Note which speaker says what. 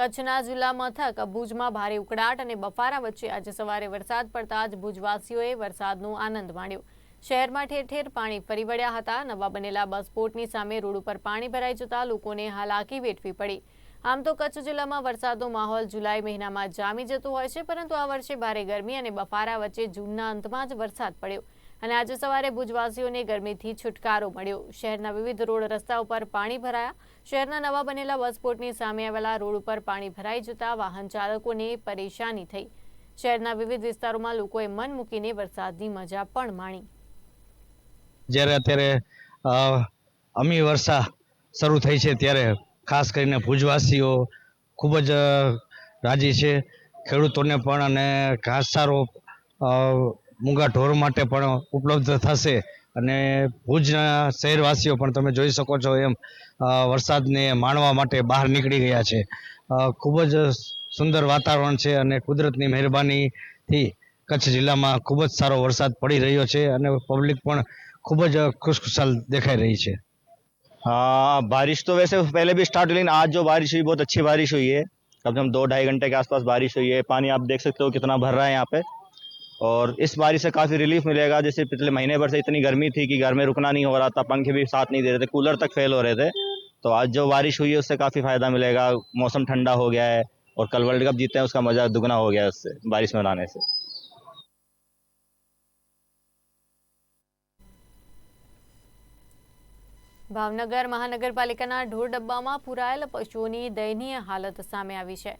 Speaker 1: કચ્છના જિલ્લા મથક ભુજમાં ભારે ઉકળાટ અને બફારા વચ્ચે આજે સવારે વરસાદ પડતા જ ભુજવાસીઓએ વરસાદનો આનંદ માણ્યો. શહેરમાં ઠેર ઠેર પાણી ફરી વળ્યા હતા. નવા બનેલા બસપોર્ટની સામે રોડ ઉપર પાણી ભરાઈ જતા લોકોને હાલાકી વેઠવી પડી. આમ તો કચ્છ જિલ્લામાં વરસાદનો માહોલ જુલાઈ મહિનામાં જામી જતો હોય છે, પરંતુ આ વર્ષે ભારે ગરમી અને બફારા વચ્ચે જૂનના અંતમાં જ વરસાદ પડ્યો. અને આજે સવારે ભુજવાસીઓને ગરમીથી છુટકારો મળ્યો. શહેરના વિવિધ રોડ રસ્તા ઉપર પાણી ભરાયા. શહેરના નવા બનેલા બસપોર્ટની સામે આવેલા રોડ ઉપર પાણી ભરાઈ જતા વાહન ચાલકોને પરેશાની થઈ. શહેરના વિવિધ વિસ્તારોમાં લોકોએ મન મૂકીને વરસાદની મજા પણ માણી.
Speaker 2: જ્યારે અત્યારે અમી વર્ષા શરૂ થઈ છે ત્યારે ખાસ કરીને ભુજવાસીઓ ખૂબ જ રાજી છે. ખેડૂતોને પણ અને ઘાસચારો મૂંગા ઢોર માટે પણ ઉપલબ્ધ થશે અને ભુજના શહેરવાસીઓ પણ તમે જોઈ શકો છો એમ અ, વરસાદને માણવા માટે બહાર નીકળી ગયા છે અ, ખૂબ જ સુંદર વાતાવરણ છે અને કુદરતની મહેરબાનીથી કચ્છ જિલ્લામાં ખૂબ જ સારો વરસાદ પડી રહ્યો છે અને પબ્લિક પણ ખૂબ જ ખુશખુશાલ દેખાઈ રહી છે
Speaker 3: हाँ बारिश तो वैसे पहले भी स्टार्ट हुई लेकिन आज जो बारिश हुई बहुत अच्छी बारिश हुई है कम से कम दो ढाई घंटे के आसपास बारिश हुई है पानी आप देख सकते हो कितना भर रहा है यहाँ पे और इस बारिश से काफ़ी रिलीफ मिलेगा जैसे पिछले महीने भर से इतनी गर्मी थी कि घर में रुकना नहीं हो रहा था पंखे भी साथ नहीं दे रहे थे कूलर तक फेल हो रहे थे तो आज जो बारिश हुई है उससे काफ़ी फ़ायदा मिलेगा मौसम ठंडा हो गया है और कल वर्ल्ड कप जीते हैं उसका मज़ा दुगना हो गया है उससे बारिश में नहाने से
Speaker 1: ભાવનગર મહાનગરપાલિકાના ઢોર ડબ્બામાં પુરાયેલ પશુઓની દયનીય હાલત સામે આવી છે